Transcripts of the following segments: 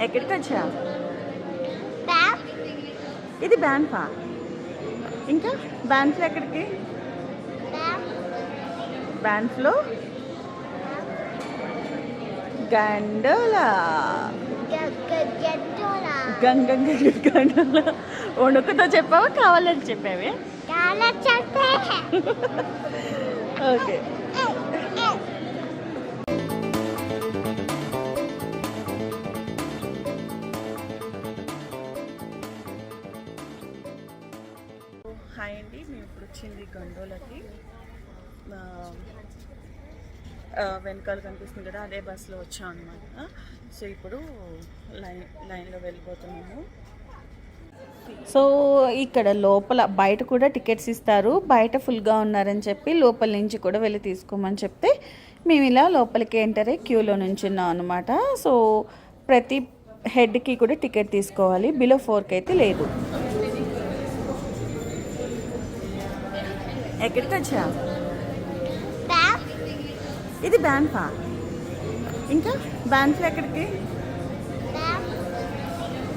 ఎక్కడికి వచ్చా. ఇది బ్యాన్ఫా ఇంకా? బ్యాన్ఫ్లో ఎక్కడికి. బ్యాన్ఫ్లో గండోలా. గంగంగ గండోలా వణుకుతో చెప్పావా? కావాలని చెప్పావే. ఓకే. హాయ్ అండి. మేము ఇప్పుడు వచ్చింది గండోలకి. వెనకాల కనిపిస్తుంది కదా అదే బస్సులో వచ్చాం అనమాట సో ఇప్పుడు లైన్ లైన్లో వెళ్ళిపోతున్నాము. సో ఇక్కడ లోపల బయట కూడా టికెట్స్ ఇస్తారు. బయట ఫుల్గా ఉన్నారని చెప్పి లోపల నుంచి కూడా వెళ్ళి తీసుకోమని చెప్తే మేము ఇలా లోపలికి ఎంటర్ అయ్యి క్యూలో నుంచున్నాం అనమాట సో ప్రతి హెడ్కి కూడా టికెట్ తీసుకోవాలి. బిలో ఫోర్కి అయితే లేదు. ఎక్కడికి వచ్చా. ఇది బ్యాన్ఫా ఇంకా? బ్యాన్ఫ్లో ఎక్కడికి.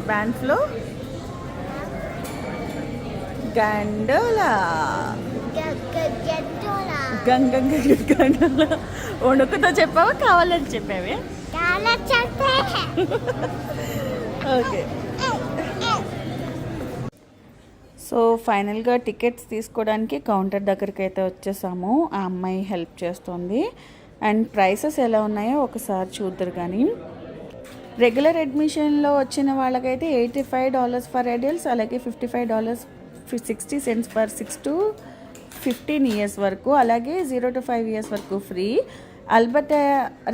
బ్యాన్ఫ్లో గండోలా. గంగంగ గండోలా వణుకుతో చెప్పావా? కావాలని చెప్పావే. ఓకే సో ఫైనల్గా టికెట్స్ తీసుకోవడానికి కౌంటర్ దగ్గరికి అయితే వచ్చేసాము. ఆ అమ్మాయి హెల్ప్ చేస్తుంది. అండ్ ప్రైసెస్ ఎలా ఉన్నాయో ఒకసారి చూద్దరు కానీ రెగ్యులర్ అడ్మిషన్లో వచ్చిన వాళ్ళకైతే eighty five dollars for adults అలాగే fifty five dollars sixty cents for six to fifteen years వరకు అలాగే జీరో టు ఫైవ్ ఇయర్స్ వరకు ఫ్రీ. అల్బర్ట్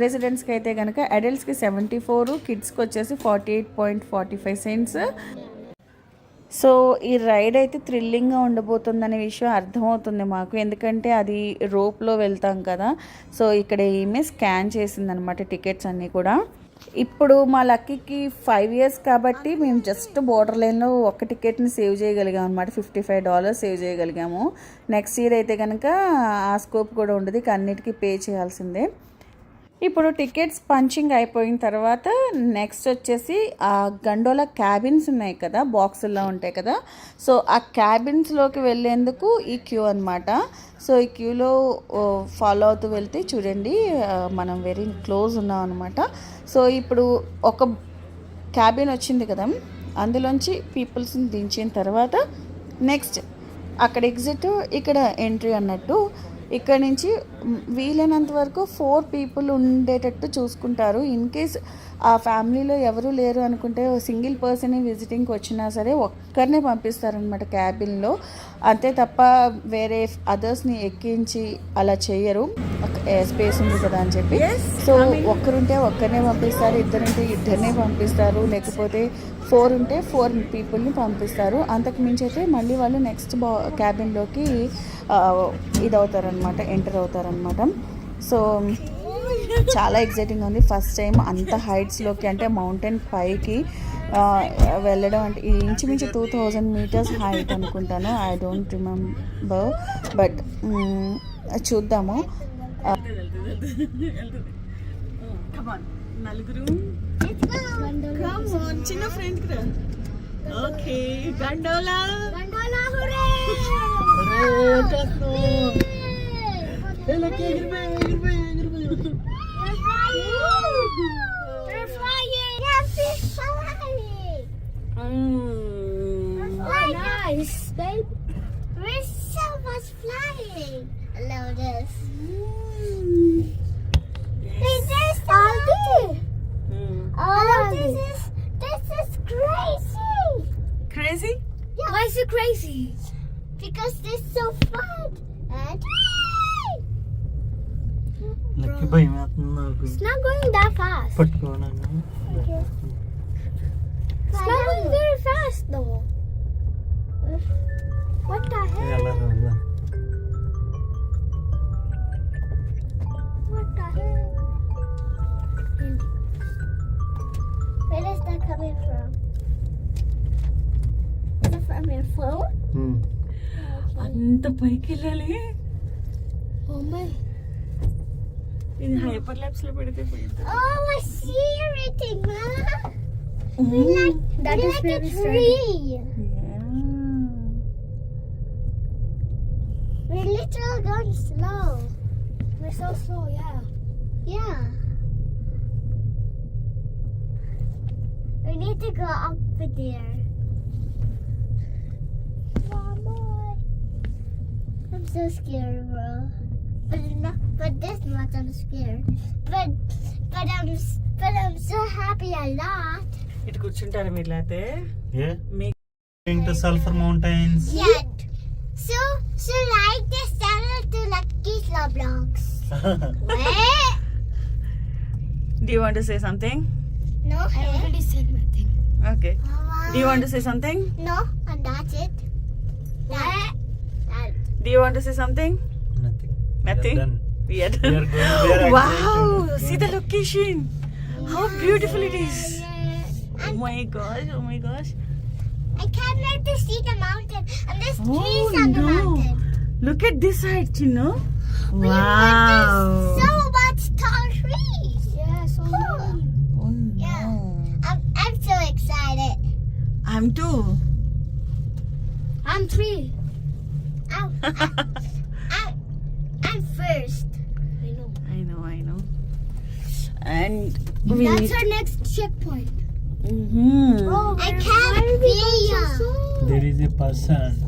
రెసిడెంట్స్కి అయితే కనుక అడల్ట్స్కి సెవెంటీ ఫోర్ కిడ్స్కి వచ్చేసి forty eight point forty five cents. So ఈ రైడ్ అయితే థ్రిల్లింగ్గా ఉండబోతుందనే విషయం అర్థమవుతుంది మాకు. ఎందుకంటే అది రోప్లో వెళ్తాం కదా. సో ఇక్కడ ఈమె స్కాన్ చేసిందనమాట టికెట్స్ అన్నీ కూడా. ఇప్పుడు మా లక్కీకి ఫైవ్ ఇయర్స్ కాబట్టి మేము జస్ట్ బోర్డర్ లైన్లో ఒక టికెట్ని సేవ్ చేయగలిగాం అనమాట ఫిఫ్టీ ఫైవ్ డాలర్స్ సేవ్ చేయగలిగాము. నెక్స్ట్ ఇయర్ అయితే కనుక ఆ స్కోప్ కూడా ఉండదు. ఇక అన్నిటికీ పే చేయాల్సిందే. ఇప్పుడు టికెట్స్ పంచింగ్ అయిపోయిన తర్వాత నెక్స్ట్ వచ్చేసి ఆ గండోల క్యాబిన్స్ ఉన్నాయి కదా బాక్సుల్లో ఉంటాయి కదా. సో ఆ క్యాబిన్స్లోకి వెళ్ళేందుకు ఈ క్యూ అనమాట సో ఈ క్యూలో ఫాలో అవుతూ వెళ్తే చూడండి మనం వెరీ క్లోజ్ ఉన్నాం అనమాట సో ఇప్పుడు ఒక క్యాబిన్ వచ్చింది కదా అందులోంచి పీపుల్స్ని దించిన తర్వాత నెక్స్ట్ అక్కడ ఎగ్జిట్ ఇక్కడ ఎంట్రీ అన్నట్టు ఇక్కడ నుంచి వీలైనంత వరకు ఫోర్ పీపుల్ ఉండేటట్టు చూసుకుంటారు. ఇన్ కేస్ ఆ ఫ్యామిలీలో ఎవరు లేరు అనుకుంటే సింగిల్ పర్సన్ విజిటింగ్కి వచ్చినా సరే ఒక్కరినే పంపిస్తారనమాట క్యాబిన్లో. అంతే తప్ప వేరే అదర్స్ని ఎక్కించి అలా చేయరు. స్పేస్ ఉంది కదా అని చెప్పి. సో ఒక్కరుంటే ఒక్కరినే పంపిస్తారు ఇద్దరుంటే ఇద్దరినే పంపిస్తారు. లేకపోతే ఫోర్ ఉంటే ఫోర్ పీపుల్ని పంపిస్తారు. అంతకు మించి అయితే మళ్ళీ వాళ్ళు నెక్స్ట్ బా క్యాబిన్లోకి ఇది అవుతారనమాట ఎంటర్ అవుతారనమాట సో చాలా ఎగ్జైటింగ్ ఉంది. ఫస్ట్ టైం అంత హైట్స్లోకి అంటే మౌంటైన్ పైకి వెళ్ళడం అంటే ఇంచుమించు టూ థౌజండ్ మీటర్స్ హైట్ అనుకుంటాను. ఐ డోంట్ రిమెంబర్ బట్ చూద్దాము. నలుగురు Come on, chinna friend kira. Okay, gondola. Gondola, hooray! Yes, it's flying. Oh, nice, babe. We're so much flying. I. Because this so fun. And not going. It's not going that fast. Put on. అంత పైకి వెళ్ళాలి Oh my. ఇది hyper labs లో పెడితే పోయింది Oh, I see everything, Mama. We like, That we is like very a sad. tree. Yeah. We're literally going slow. We're so slow, yeah. Yeah. We need to go up there. I'm so scared, bro. But not, but this much I'm scared. But but I'm s- but I'm so happy a lot. ఇటు కూర్చుంటారు మీరు లేకపోతే ఏ మీ Going to Sulphur Mountains. Yeah. So so like this channel to Lucky Slow Vlogs. Wait. Do want to say something No. I already said my thing. Okay Mama. Do want to say something No, and that's it. That, do you want to say something? Nothing. Nothing? We are done. We are done. We are going there wow! Actually. See the location. How beautiful it is. Oh my gosh, oh my gosh. I can't wait to see the mountain. And there's oh, trees on no. the mountain. Look at this height, you know. We wow. There's so much tall trees. Yeah, oh so cool. Oh, no. Yeah. I'm, I'm so excited. I'm too. I'm three. I'm, I'm, I'm, I'm first. I know. I know, I know. And we That's need. our next checkpoint. Mhm. I can't see you. There is a person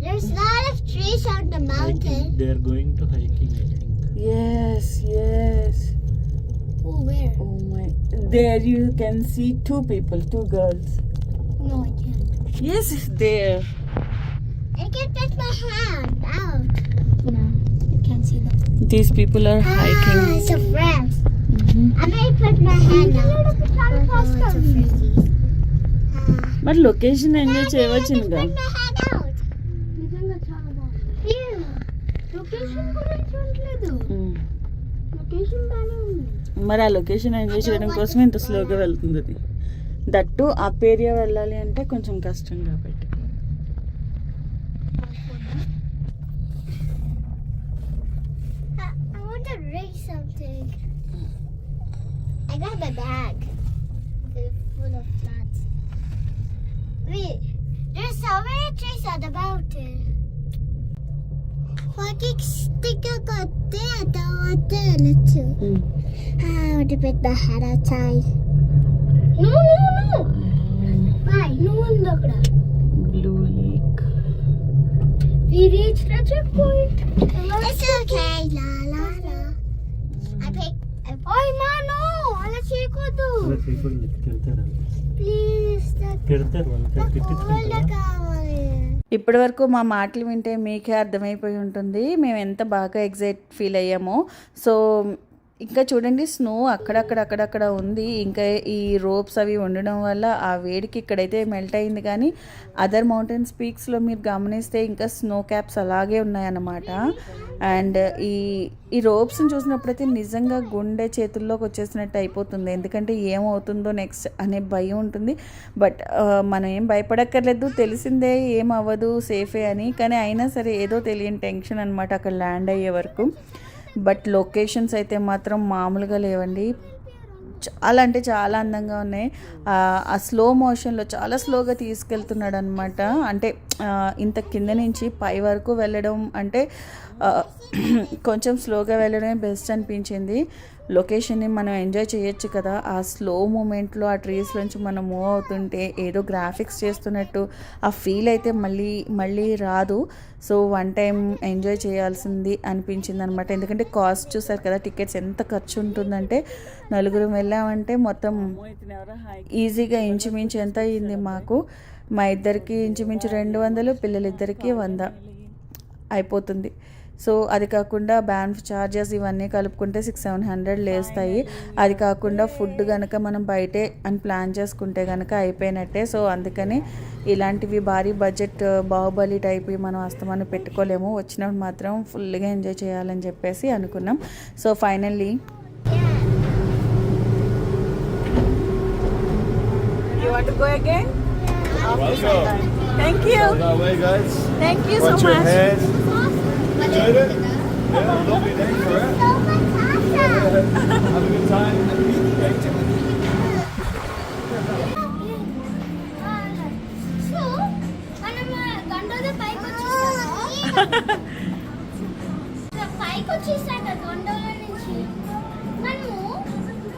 There's a lot of trees on the mountain. They are going to hiking, I think. Yes, yes. Oh, where? Oh my. There you can see two people, two girls. No, I can't. Yes, it's there. I can put my hand out. No, I can't see them. These people are Ah, hiking. it's a friend. Mhm. I may put my hand out. Oh, it's a freaky. మరి location enjoy out. బాగానే ఉంది మరి ఆ location enjoy చేయడం కోసం ఇంత స్లోగా వెళ్తుంది అది దట్టు అప్ ఏరియా వెళ్ళాలి అంటే కొంచెం కష్టం కాబట్టి I have a bag full of plants. Wait, there's so many trees on the mountain. Hmm. Ah, 私が買ってどうするつうん。ああ、俺別の腹たい。No, no, no. no! Why? No one looked up. Blue Lake. We reached the checkpoint. It's okay, la la la. Mm. I picked a boy, nose. అలా చేయకూడదు. అలా చేయకూడదు తిడతారు? please, the తిడతారు వాళ్ళు cola తిట్టించుకుంటారా కావాలి. ఇప్పటి వరకు మా మాటలు వింటే మీకే అర్థమైపోయి ఉంటుంది. మేము ఎంత బాగా ఎగ్జైట్ ఫీల్ అయ్యామో. సో ఇంకా చూడండి స్నో అక్కడక్కడ అక్కడక్కడ ఉంది. ఇంకా ఈ రోప్స్ అవి ఉండడం వల్ల ఆ వేడికి ఇక్కడైతే మెల్ట్ అయింది. కానీ అదర్ మౌంటైన్స్ స్పీక్స్లో మీరు గమనిస్తే ఇంకా స్నో క్యాప్స్ అలాగే ఉన్నాయన్నమాట. అండ్ ఈ ఈ రోప్స్ని చూసినప్పుడైతే నిజంగా గుండె చేతుల్లోకి వచ్చేసినట్టు అయిపోతుంది. ఎందుకంటే ఏమవుతుందో నెక్స్ట్ అనే భయం ఉంటుంది. బట్ మనం ఏం భయపడక్కర్లేదు. తెలిసిందే ఏం అవ్వదు సేఫే అని. కానీ అయినా సరే ఏదో తెలియని టెన్షన్ అనమాట అక్కడ ల్యాండ్ అయ్యే వరకు. బట్ లొకేషన్స్ అయితే మాత్రం మామూలుగా లేవండి. చాలా అంటే చాలా అందంగా ఉన్నాయి. ఆ, స్లో మోషన్లో చాలా స్లోగా తీసుకెళ్తున్నాడు అనమాట అంటే ఇంత కింద నుంచి పై వరకు వెళ్ళడం అంటే కొంచెం స్లోగా వెళ్ళడమే బెస్ట్ అనిపించింది. లొకేషన్ని మనం ఎంజాయ్ చేయొచ్చు కదా. ఆ స్లో మూమెంట్లో ఆ ట్రీస్ నుంచి మనం మూవ్ అవుతుంటే ఏదో గ్రాఫిక్స్ చేస్తున్నట్టు ఆ ఫీల్ అయితే మళ్ళీ మళ్ళీ రాదు. సో వన్ టైం ఎంజాయ్ చేయాల్సింది అనిపించింది అనమాట ఎందుకంటే కాస్ట్ చూసారు కదా టికెట్స్ ఎంత ఖర్చు ఉంటుందంటే నలుగురు వెళ్ళామంటే మొత్తం ఈజీగా ఇంచుమించు ఎంత అయ్యింది మాకు? మా ఇద్దరికి ఇంచుమించు రెండు వందలు పిల్లలిద్దరికి వంద అయిపోతుంది. సో అది కాకుండా బ్యాన్ చార్జెస్ ఇవన్నీ కలుపుకుంటే సిక్స్ సెవెన్ హండ్రెడ్ లేస్తాయి అది కాకుండా ఫుడ్ కనుక మనం బయటే అని ప్లాన్ చేసుకుంటే కనుక అయిపోయినట్టే సో అందుకని ఇలాంటివి భారీ బడ్జెట్ బాహుబలి టైప్ మనం అస్తమానం పెట్టుకోలేము వచ్చినప్పుడు మాత్రం ఫుల్గా ఎంజాయ్ చేయాలని చెప్పేసి అనుకున్నాం so finally. Thank you. Thank you so much. enjoyed it? Yeah, lovely day for it. So much awesome. Have a good time and meet the great పైకి వచ్చేసాక గొండోల నుంచి మనము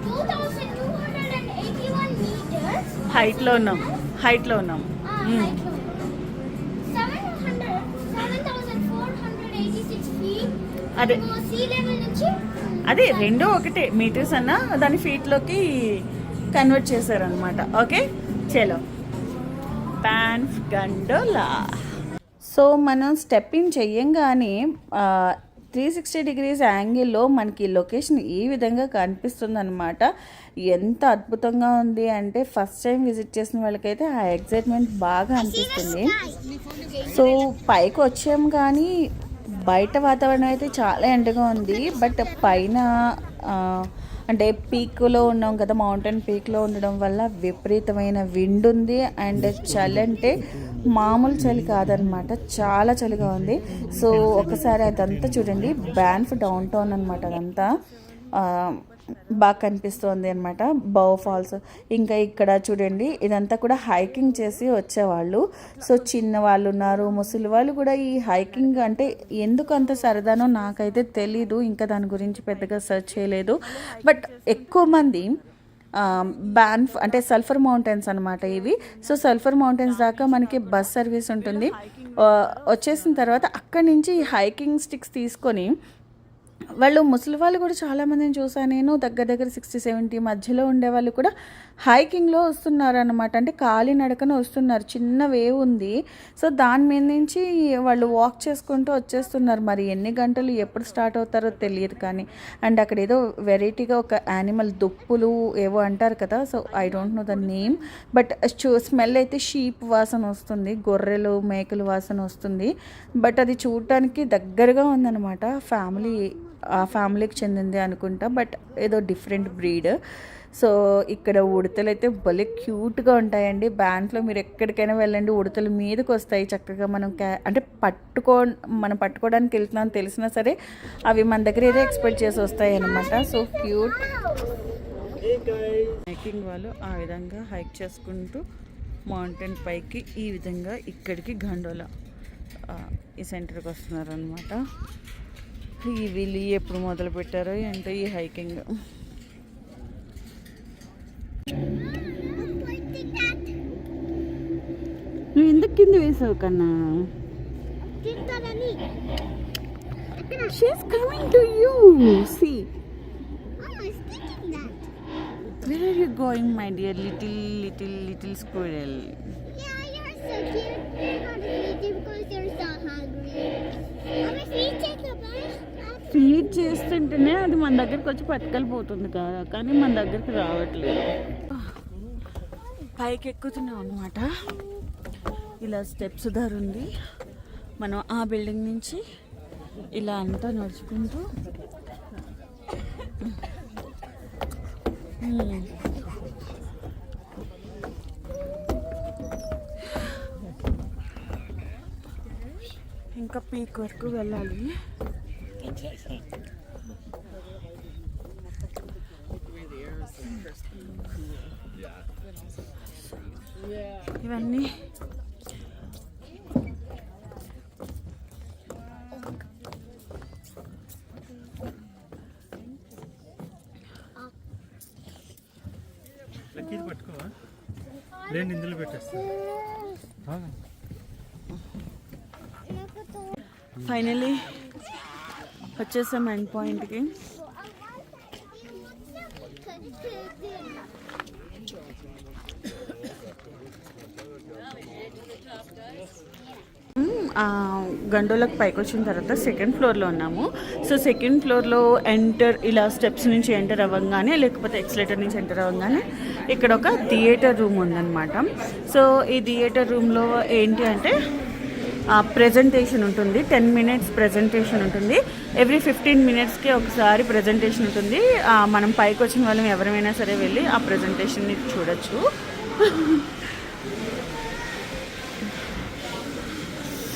two thousand two hundred and eighty one meters హైట్లో ఉన్నాం హైట్లో ఉన్నాం అదే. అదే రెండో ఒకటే మీటర్స్ అన్న దాని ఫీట్లోకి కన్వర్ట్ చేశారనమాట ఓకే? చలో. పాన్స్ గండోలా సో మనం స్టెప్ ఇన్ చెయ్యంగానే త్రీ సిక్స్టీ డిగ్రీస్ యాంగిల్లో మనకి లొకేషన్ ఈ విధంగా కనిపిస్తుంది అనమాట ఎంత అద్భుతంగా ఉంది అంటే ఫస్ట్ టైం విజిట్ చేసిన వాళ్ళకైతే ఆ ఎగ్జైట్మెంట్ బాగా అనిపిస్తుంది. సో పైకి వచ్చాం కానీ బయట వాతావరణం అయితే చాలా ఎండగా ఉంది. బట్ పైన అంటే పీక్లో ఉన్నాం కదా మౌంటైన్ పీక్లో ఉండడం వల్ల విపరీతమైన విండ్ ఉంది. అండ్ చలి అంటే మామూలు చలి కాదనమాట. చాలా చలిగా ఉంది. సో ఒకసారి అదంతా చూడండి. బ్యాన్ఫ్ డౌన్ టౌన్ అనమాట అదంతా. బాగా కనిపిస్తుంది అనమాట బౌ ఫాల్స్. ఇంకా ఇక్కడ చూడండి ఇదంతా కూడా హైకింగ్ చేసి వచ్చేవాళ్ళు. సో చిన్న వాళ్ళు ఉన్నారు ముసలి వాళ్ళు కూడా ఈ హైకింగ్ అంటే ఎందుకు అంత సరదానో నాకైతే తెలీదు. ఇంకా దాని గురించి పెద్దగా సెర్చ్ చేయలేదు. బట్ ఎక్కువ మంది బ్యాన్ అంటే సల్ఫర్ మౌంటైన్స్ అనమాట ఇవి. సో సల్ఫర్ మౌంటైన్స్ దాకా మనకి బస్ సర్వీస్ ఉంటుంది. వచ్చేసిన తర్వాత అక్కడి నుంచి ఈ హైకింగ్ స్టిక్స్ తీసుకొని వాళ్ళు ముసలి వాళ్ళు కూడా చాలామందిని చూసాను నేను. దగ్గర దగ్గర సిక్స్టీ సెవెంటీ మధ్యలో ఉండే వాళ్ళు కూడా హైకింగ్లో వస్తున్నారు అనమాట అంటే కాలి నడకన వస్తున్నారు. చిన్న వేవ్ ఉంది. సో దాని మీద నుంచి వాళ్ళు వాక్ చేసుకుంటూ వచ్చేస్తున్నారు. మరి ఎన్ని గంటలు ఎప్పుడు స్టార్ట్ అవుతారో తెలియదు కానీ. అండ్ అక్కడ ఏదో వెరైటీగా ఒక యానిమల్ దుప్పులు ఏవో అంటారు కదా. So I don't know the name but chew smell అయితే షీప్ వాసన వస్తుంది. గొర్రెలు మేకలు వాసన వస్తుంది. బట్ అది చూడటానికి దగ్గరగా ఉందన్నమాట. ఫ్యామిలీ ఆ ఫ్యామిలీకి చెందింది అనుకుంటా బట్ ఏదో డిఫరెంట్ బ్రీడ్. సో ఇక్కడ ఉడతలు అయితే భలే క్యూట్గా ఉంటాయండి. బ్యాంక్లో మీరు ఎక్కడికైనా వెళ్ళండి ఉడతలు మీదకి వస్తాయి చక్కగా మనం క్యా అంటే పట్టుకో మనం పట్టుకోవడానికి వెళ్తున్నాం తెలిసినా సరే అవి మన దగ్గర ఏదో ఎక్స్పెక్ట్ చేసి వస్తాయి అనమాట సో క్యూట్. హైకింగ్ వాళ్ళు ఆ విధంగా హైక్ చేసుకుంటూ మౌంటైన్ పైకి ఈ విధంగా ఇక్కడికి గండోలా ఈ సెంటర్కి వస్తున్నారు అనమాట ఈ వీళ్ళు ఎప్పుడు మొదలు పెట్టారో ఏంటో ఈ హైకింగ్ నువ్వు ఎందుకు కింద వేసావు కన్నా తింటారని she's coming to you see Oh, I was thinking that. Where are you going my dear little little little squirrel Yeah, you're so cute. You're not eating because you're so hungry. I'm a free chicken, feed చేస్తుంటేనే అది మన దగ్గరికి వచ్చి పట్టుకెళ్ళిపోతుంది కదా కానీ మన దగ్గరికి రావట్లేదు. పైకి ఎక్కుతున్నాం అనమాట ఇలా స్టెప్స్ ధర ఉంది మనం ఆ బిల్డింగ్ నుంచి ఇలా అంతా నడుచుకుంటూ ఇంకా పీక్ వరకు వెళ్ళాలి. ఇవన్నీ. లక్కీది పట్టుకోవా? లేని ఇందులో పెట్టేస్తా. ఫైనలీ వచ్చేసాం ఎండ్ పాయింట్కి గండోలకు పైకి వచ్చిన తర్వాత సెకండ్ ఫ్లోర్లో ఉన్నాము. సో సెకండ్ ఫ్లోర్లో ఎంటర్ ఇలా స్టెప్స్ నుంచి ఎంటర్ అవ్వగానే లేకపోతే ఎక్స్లేటర్ నుంచి ఎంటర్ అవ్వగానే ఇక్కడ ఒక థియేటర్ రూమ్ ఉందన్నమాట. సో ఈ థియేటర్ రూమ్లో ఏంటి అంటే ప్రజెంటేషన్ ఉంటుంది. టెన్ మినిట్స్ ప్రజెంటేషన్ ఉంటుంది. ఎవ్రీ ఫిఫ్టీన్ మినిట్స్కి ఒకసారి ప్రజెంటేషన్ ఉంటుంది. మనం పైకి వచ్చిన వాళ్ళం ఎవరైనా సరే వెళ్ళి ఆ ప్రజెంటేషన్ని చూడొచ్చు.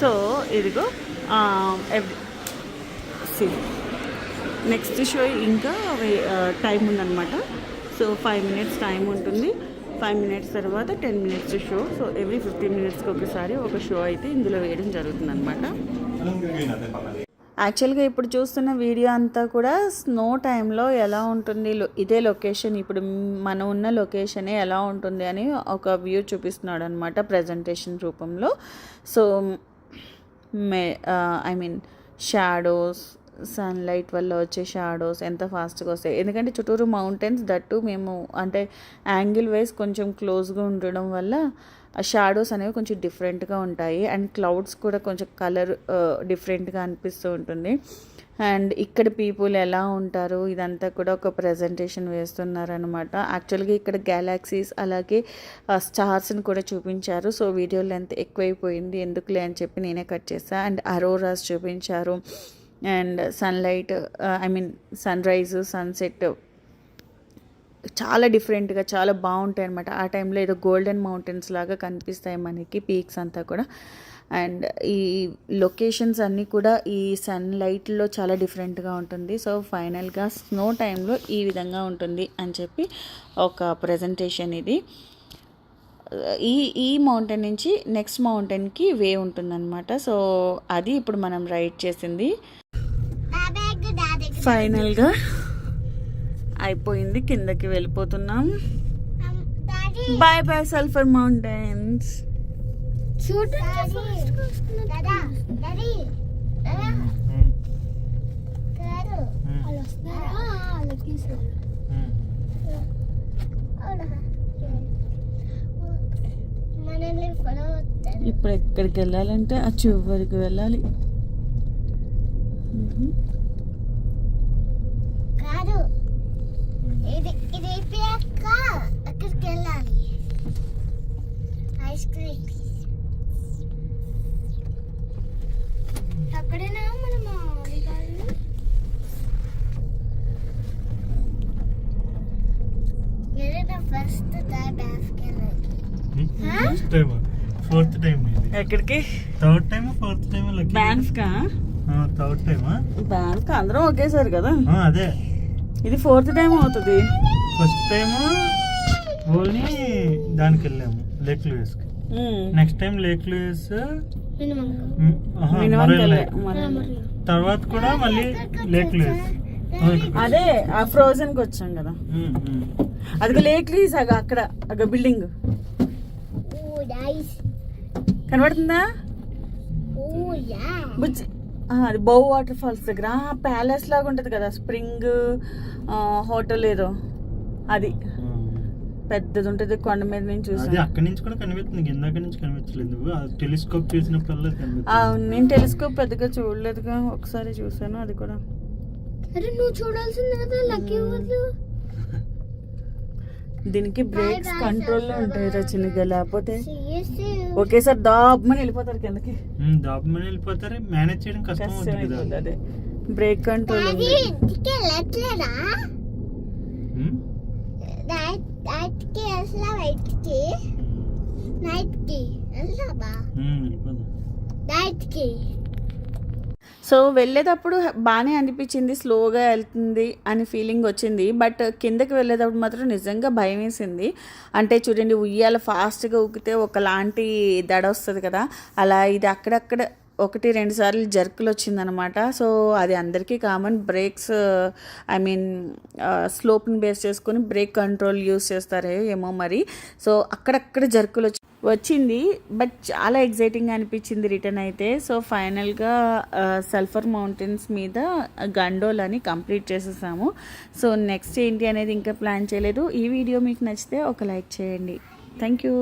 సో ఇదిగో ఎవ్రీ నెక్స్ట్ షో ఇంకా టైం ఉందన్నమాట. సో ఫైవ్ మినిట్స్ టైం ఉంటుంది. ఫైవ్ మినిట్స్ తర్వాత ten minutes show so every fifteen మినిట్స్కి ఒకసారి ఒక షో అయితే ఇందులో వేయడం జరుగుతుంది అనమాట యాక్చువల్గా ఇప్పుడు చూస్తున్న వీడియో అంతా కూడా స్నో టైంలో ఎలా ఉంటుంది? ఇదే లొకేషన్ ఇప్పుడు మనం ఉన్న లొకేషనే ఎలా ఉంటుంది అని ఒక వ్యూ చూపిస్తున్నాడు అనమాట ప్రజెంటేషన్ రూపంలో. So may I mean shadows sunlight వల్ల వచ్చే షాడోస్ ఎంత ఫాస్ట్గా వస్తాయి. ఎందుకంటే చుట్టూరు మౌంటైన్స్ దట్టు మేము అంటే యాంగిల్ వైజ్ కొంచెం క్లోజ్గా ఉండడం వల్ల ఆ షాడోస్ అనేవి కొంచెం డిఫరెంట్గా ఉంటాయి. అండ్ క్లౌడ్స్ కూడా కొంచెం కలర్ డిఫరెంట్గా అనిపిస్తూ ఉంటుంది. అండ్ ఇక్కడ పీపుల్ ఎలా ఉంటారు? ఇదంతా కూడా ఒక ప్రజెంటేషన్ వేస్తున్నారనమాట యాక్చువల్గా ఇక్కడ గ్యాలాక్సీస్ అలాగే స్టార్స్ని కూడా చూపించారు. సో వీడియో లెంత్ ఎక్కువైపోయింది. ఎందుకులే అని చెప్పి నేనే కట్ చేసా అండ్ అరోరాస్ చూపించారు. And sunlight I mean sunrise sunset చాలా డిఫరెంట్గా చాలా బాగుంటాయి అనమాట ఆ టైంలో ఏదో గోల్డెన్ మౌంటైన్స్ లాగా కనిపిస్తాయి మనకి పీక్స్ అంతా కూడా. అండ్ ఈ లొకేషన్స్ అన్నీ కూడా ఈ సన్లైట్లో చాలా డిఫరెంట్గా ఉంటుంది. సో ఫైనల్గా స్నో టైంలో ఈ విధంగా ఉంటుంది అని చెప్పి ఒక ప్రజెంటేషన్ ఇది. ఈ ఈ మౌంటైన్ నుంచి నెక్స్ట్ మౌంటైన్కి వే ఉంటుందన్నమాట. సో అది ఇప్పుడు మనం రైడ్ చేసింది. ఫైనల్గా అయిపోయింది. కిందకి వెళ్ళిపోతున్నాం. Um. Bye bye sulphur mountains. ఇప్పుడు ఎక్కడికి వెళ్ళాలంటే ఆ చివరికి వెళ్ళాలి. కాదు. ఇది ఇది అయిపోయాక అక్కడికి వెళ్ళాలి? ఐస్ క్రీమ్ అక్కడేనా మనం అడిగాలి ఇది నా ఫస్ట్ టైం బ్యాస్కి వెళ్ళాలి ఫస్ట్ టైం ఫోర్త్ టైం ఇది. ఎక్కడికి? Third time fourth time lucky బ్యాంక్స్కా థర్డ్ టైమా బ్యాంక్ అందరం ఒకేసారి కదా? అదే. ఇది ఫోర్త్ టైం అవుతుంది. ఫస్ట్ టైం ఓన్లీ దానికి వెళ్ళాము lake లూయిస్కి next time lake Louise minimum తర్వాత కూడా మళ్ళీ లేక్ లూయిస్ అదే ఆ ఫ్రోజన్కి వచ్చాం కదా. అది లేట్లీ సగ అక్కడ అక్కడ బిల్డింగ్ కనబడుతుందా? యా బుజ్జి. అది బౌ వాటర్ ఫాల్స్ దగ్గర. ప్యాలెస్ లాగా ఉంటుంది కదా స్ప్రింగ్ హోటల్ ఏదో. అది. పెద్దది ఉంటుంది కొండ మీద నుంచి అది చూసాను అక్కడి నుంచి కూడా కనిపిస్తుంది. ఇందాక నుంచి కనిపించలేదు నువ్వు. టెలిస్కోప్ చూసినప్పుడల్లా అవును నేను టెలిస్కోప్ పెద్దగా చూడలేదుగా. ఒకసారి చూసాను అది కూడా. అరే నువ్వు చూడాల్సింది కదా లక్కీ వాళ్ళు దీనికి బ్రేక్స్ కంట్రోల్లో ఉంటాయి రచనగా లేకపోతే. ఒకేసారి దాబ్మని వెళ్ళిపోతారు కిందకి. దాపమని వెళ్ళిపోతారే మేనేజ్ చేయడం కష్టం అవుతుంది అదే. బ్రేక్ కంట్రోల్ ఉంది. వెళ్ళట్లేదా? ఉమ్, నైట్ నైట్కి సో వెళ్ళేటప్పుడు బాగానే అనిపించింది స్లోగా వెళ్తుంది అని ఫీలింగ్ వచ్చింది. బట్ కిందకి వెళ్ళేటప్పుడు మాత్రం నిజంగా భయం వేసింది అంటే చూడండి ఉయ్యాల ఫాస్ట్గా ఊకితే ఒకలాంటి దడ వస్తుంది కదా. అలా ఇది అక్కడక్కడ ఒకటి రెండు సార్లు జర్కులు వచ్చిందనమాట. సో అది అందరికీ కామన్ బ్రేక్స్ ఐ మీన్ స్లోప్ని బేస్ చేసుకొని బ్రేక్ కంట్రోల్ యూస్ చేస్తారే ఏమో మరి. సో అక్కడక్కడ జర్కులు వచ్చి వచ్చింది బట్ చాలా ఎగ్జైటింగ్ అనిపించింది రిటర్న్ అయితే. సో ఫైనల్గా సల్ఫర్ మౌంటైన్స్ మీద గండోల్ అని కంప్లీట్ చేసేసాము. సో నెక్స్ట్ ఏంటి అనేది ఇంకా ప్లాన్ చేయలేదు. ఈ వీడియో మీకు నచ్చితే ఒక లైక్ చేయండి. Thank you.